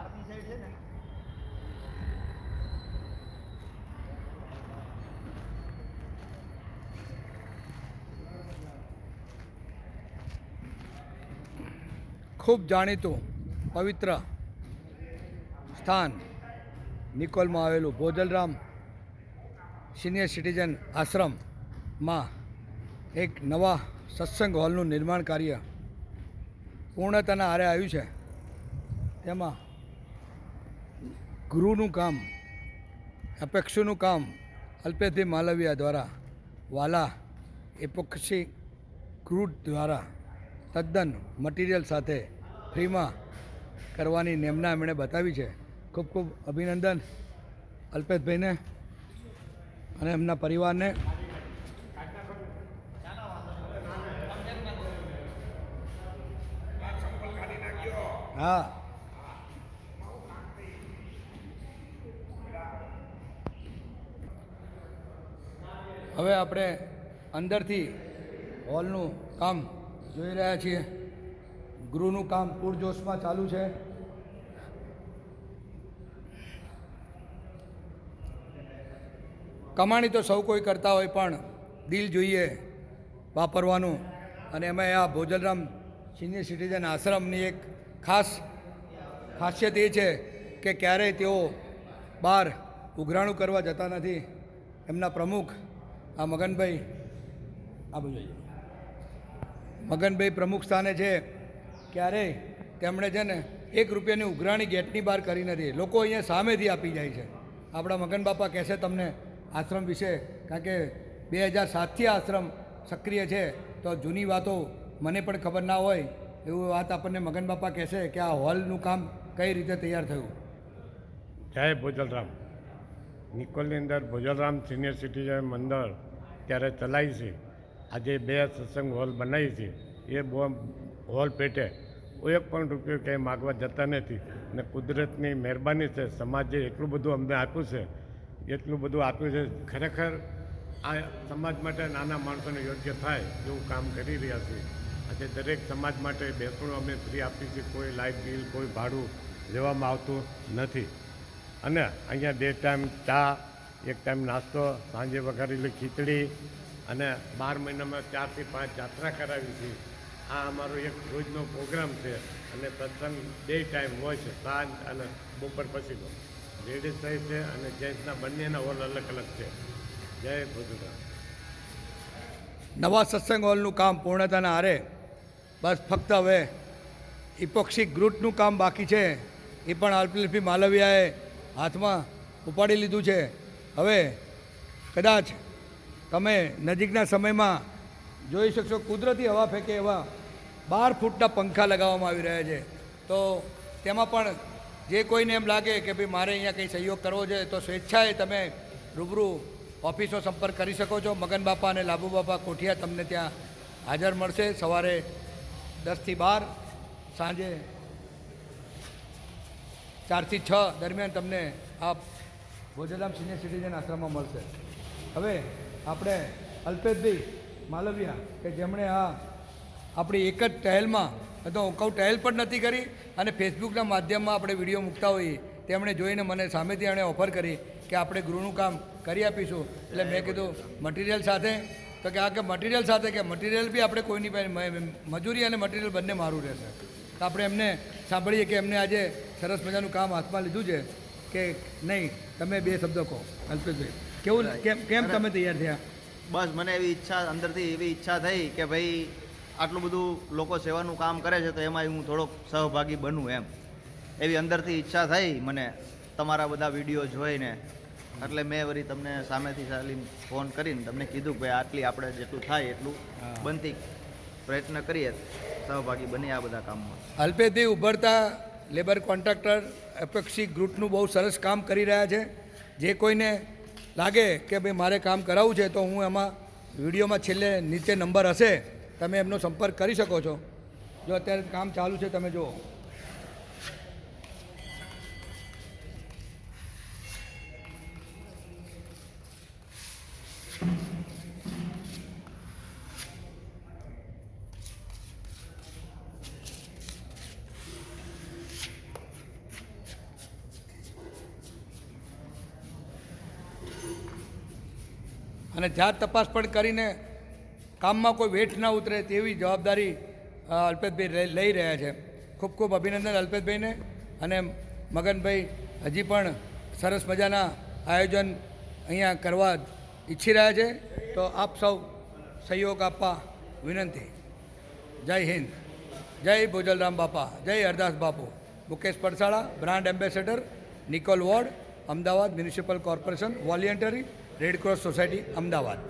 બહારની સાઈડ છે ને. ખૂબ જાણીતું પવિત્ર સ્થાન નિકોલમાં આવેલું ભોજલરામ સિનિયર સિટીઝન આશ્રમમાં એક નવા સત્સંગ હોલનું નિર્માણ કાર્ય પૂર્ણતાના આરે આવ્યું છે. તેમાં ગૃહનું કામ, અપેક્ષુનું કામ, અલ્પેથી માલવિયા દ્વારા, વાલા એપોક્સી ક્રૂડ દ્વારા તદ્દન મટીરિયલ સાથે ફ્રીમાં કરવાની નેમના એમણે બતાવી છે. ખૂબ ખૂબ અભિનંદન અલ્પેશભાઈને અને એમના પરિવારને. હા. હવે આપણે અંદરથી હોલનું કામ જોઈ રહ્યા છીએ. ગૃહનું કામ પૂરજોશમાં ચાલુ છે. કમાણી તો સૌ કોઈ કરતા હોય પણ દિલ જોઈએ વાપરવાનું. અને એમાં આ ભોજનરામ સિનિયર સિટીઝન આશ્રમની એક ખાસ ખાસિયત એ છે કે ક્યારેય તેઓ બહાર ઉઘરાણું કરવા જતા નથી. એમના પ્રમુખ આ મગનભાઈ, આ બધું મગનભાઈ પ્રમુખ સ્થાને છે. ક્યારેય તેમણે છે ને એક રૂપિયાની ઉઘરાણી ગેટની બહાર કરી નથી. લોકો અહીંયા સામેથી આપી જાય છે. આપણા મગન બાપા કહેશે તમને આશ્રમ વિશે, કારણ કે બે હજાર સાતથી આશ્રમ સક્રિય છે. તો જૂની વાતો મને પણ ખબર ના હોય એવું વાત આપણને મગન બાપા કહેશે કે આ હોલનું કામ કઈ રીતે તૈયાર થયું? જય ભોજલરામ. નિકોલની અંદર ભોજલરામ સિનિયર સિટીઝન મંડળ ત્યારે ચલાવી છે. આજે બે સત્સંગ હોલ બનાવી છે. એ હોલ પેટે એક પણ રૂપિયો ક્યાંય માગવા જતા નથી. અને કુદરતની મહેરબાની છે, સમાજે એટલું બધું અમને આપ્યું છે, એટલું બધું આપ્યું છે, ખરેખર આ સમાજ માટે નાના માણસોને યોગ્ય થાય એવું કામ કરી રહ્યા છીએ આજે દરેક સમાજ માટે બેસણું અમે ફ્રી આપીએ છીએ, કોઈ લાઇટ બિલ કોઈ ભાડું લેવામાં આવતું નથી. અને અહીંયા બે ટાઈમ ચા એક ટાઈમ નાસ્તો, સાંજે વઘારેલી ખીચડી અને બાર મહિનામાં ચારથી પાંચ જાત્રા કરાવી છે આ અમારો એક રોજનો પ્રોગ્રામ છે અને સત્સંગ બે ટાઈમ હોય છે, સાંજ અને બપોર પછીનો લેડીઝ સહિત છે અને જેન્ટ્સના બંનેના હોલ અલગ અલગ છે. જય ભોજરામ નવા સત્સંગ હોલનું કામ પૂર્ણતાના આરે બસ ફક્ત હવે ઇપોક્સી ગ્રુટનું કામ બાકી છે. એ પણ આલ્પલિફી માલવિયાએ હાથમાં ઉપાડી લીધું છે. હવે કદાચ તમે નજીકના સમયમાં જોઈ શકશો, કુદરતી હવા ફેંકે એવા બાર ફૂટના પંખા લગાવવામાં આવી રહ્યા છે. તો તેમાં પણ જે કોઈને એમ લાગે કે ભાઈ મારે અહીંયા કંઈ સહયોગ કરવો છે, તો સ્વેચ્છાએ તમે રૂબરૂ ઓફિસો સંપર્ક કરી શકો છો. મગન બાપા અને લાભુ બાપા કોઠિયા તમને ત્યાં હાજર મળશે સવારે દસથી બાર, સાંજે ચારથી છ દરમિયાન તમને આ ભોજરામ સિનિયર સિટીઝન આશ્રમમાં મળશે. હવે આપણે અલ્પેશભાઈ માલવિયા, કે જેમણે આ આપણી એક જ ટહેલમાં તો હું કહું ટહેલ પણ નથી કરી, અને ફેસબુકના માધ્યમમાં આપણે વીડિયો મૂકતા હોઈએ, તેમણે જોઈને મને સામેથી એણે ઓફર કરી કે આપણે ગૃહનું કામ કરી આપીશું. એટલે મેં કીધું, મટીરિયલ સાથે? તો કે આ કે મટીરિયલ સાથે? કે મટીરિયલ બી આપણે કોઈની પાસે મજૂરી અને મટીરિયલ બંને મારું રહેશે. તો આપણે એમને સાંભળીએ કે એમને આજે સરસ મજાનું કામ હાથમાં લીધું છે. કે નહીં તમે બે શબ્દો કહો અલ્પેશભાઈ. કેવું કેમ કેમ તમે તૈયાર થયા? બસ મને એવી ઈચ્છા અંદરથી એવી ઈચ્છા થઈ કે ભાઈ આટલું બધું લોકો સેવાનું કામ કરે છે તો એમાં હું થોડોક સહભાગી બનું એમ. એવી અંદરથી ઈચ્છા થઈ મને તમારા બધા વીડિયો જોઈને. એટલે મેં વળી તમને સામેથી ચાલીને ફોન કરીને તમને કીધું કે ભાઈ આટલી આપણે જેટલું થાય એટલું બનતી પ્રયત્ન કરીએ સહભાગી બની આ બધા કામમાં. અલ્પેથી ઉભરતા લેબર કોન્ટ્રાક્ટર એપેક્સી ગ્રુપનું બહુ સરસ કામ કરી રહ્યા છે. જે કોઈને લાગે કે ભાઈ મારે કામ કરાવવું છે, તો હું એમાં વિડીયોમાં છેલ્લે નીચે નંબર હશે, તમે એમનો સંપર્ક કરી શકો છો. જો અત્યારે કામ ચાલુ છે, તમે જુઓ. અને જાત તપાસ પણ કરીને કામમાં કોઈ વેઠ ના ઉતરે તેવી જવાબદારી અલ્પેતભાઈ લઈ- રહ્યા છે. ખૂબ ખૂબ અભિનંદન અલ્પેશભાઈને અને મગનભાઈ હજી પણ સરસ મજાના આયોજન અહીંયા કરવા ઈચ્છી રહ્યા છે. તો આપ સૌ સહયોગ આપવા વિનંતી. જય હિન્દ. જય ભોજલરામ બાપા. જય Hardas Bapu. Mukesh Padsala, brand ambassador, Nikol ward, Ahmedabad municipal corporation, voluntary red cross society Ahmedabad.